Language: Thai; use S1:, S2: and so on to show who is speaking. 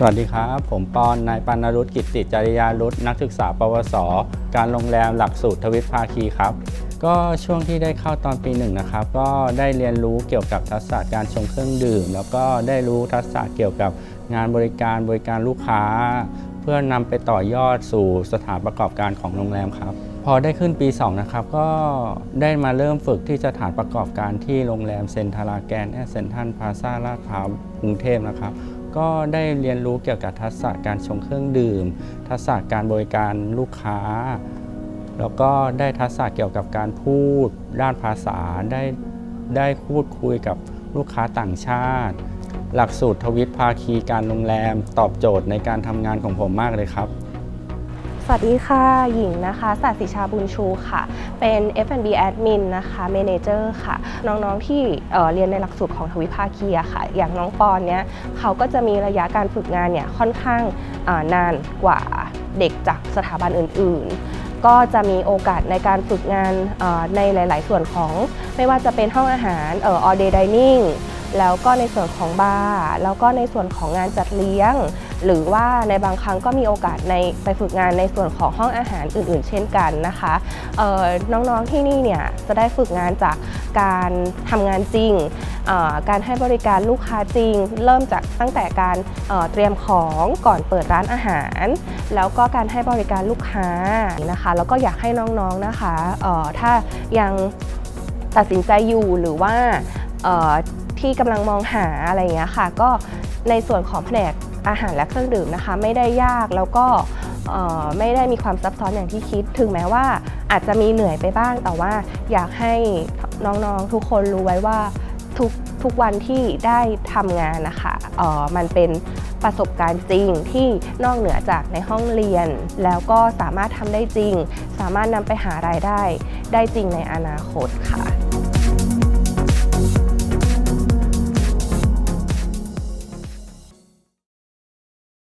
S1: สวัสดีครับ ผมปอนนายปานรุตกิติจริยารุตนักศึกษา ปวส การโรงแรมหลักสูตรทวิภาคีครับ ก็ช่วงที่ได้เข้าตอนปีหนึ่งนะครับ ก็ได้เรียนรู้เกี่ยวกับทักษะการชงเครื่องดื่ม แล้วก็ได้รู้ทักษะเกี่ยวกับงานบริการบริการลูกค้า เพื่อนำไปต่อยอดสู่สถานประกอบการของโรงแรมครับ พอได้ขึ้นปี 2 นะครับ ก็ได้มาเริ่มฝึกที่สถานประกอบการที่โรงแรมเซนทาราแกนแอเซนทันพาซาลาดพร้าวกรุงเทพนะครับ ก็ได้เรียนรู้เกี่ยวกับทักษะการชงเครื่องดื่ม ทักษะการบริการลูกค้า แล้วก็ได้ทักษะเกี่ยวกับการพูดด้านภาษาได้ได้พูดคุยกับลูกค้าต่างชาติ หลักสูตรทวิภาคีการโรงแรม ตอบโจทย์ในการทำงานของผมมากเลยครับ
S2: สวัสดีค่ะ หญิงนะคะศาสิชาบุญชูค่ะ เป็น F&B Admin นะคะ Manager ค่ะ น้องๆที่เเรียนในหลักสูตรของทวิภาคีค่ะ อย่างน้องปอนเนี้ยเขาก็จะมีระยะการฝึกงานเนี่ยค่อนข้างานานกว่าเด็กจากสถาบันอื่นๆ ก็จะมีโอกาสในการฝึกงานในหลาย ๆ ส่วนของไม่ว่าจะเป็นห้องอาหารเอ่อ all day dining แล้วก็ในส่วนของบาร์ แล้วก็ในส่วนของงานจัดเลี้ยง หรือว่าในบางครั้งก็มีโอกาสในไปฝึกงานในส่วนของห้องอาหารอื่น ๆ เช่นกันนะคะน้องๆที่นี่เนี่ยจะได้ฝึกงานจากการทำงานจริง การให้บริการลูกค้าจริง เริ่มจากตั้งแต่การเเตรียมของก่อนเปิดร้านอาหาร แล้วก็การให้บริการลูกค้านะคะ แล้วก็อยากให้น้องๆนะคะถ้ายังตัดสินใจอยู่หรือว่า ที่กำลังมองหาอะไรอย่างเงี้ยค่ะ ก็ในส่วนของแผนกอาหารและเครื่องดื่มนะคะ ไม่ได้ยากแล้วก็ไม่ได้มีความซับซ้อนอย่างที่คิด ถึงแม้ว่าอาจจะมีเหนื่อยไปบ้าง แต่ว่าอยากให้น้องๆทุกคนรู้ไว้ว่าทุกทุกวันที่ได้ทำงานนะคะมันเป็นประสบการณ์จริงที่นอกเหนือจากในห้องเรียน แล้วก็สามารถทำได้จริง สามารถนำไปหารายได้ได้จริงในอนาคตค่ะ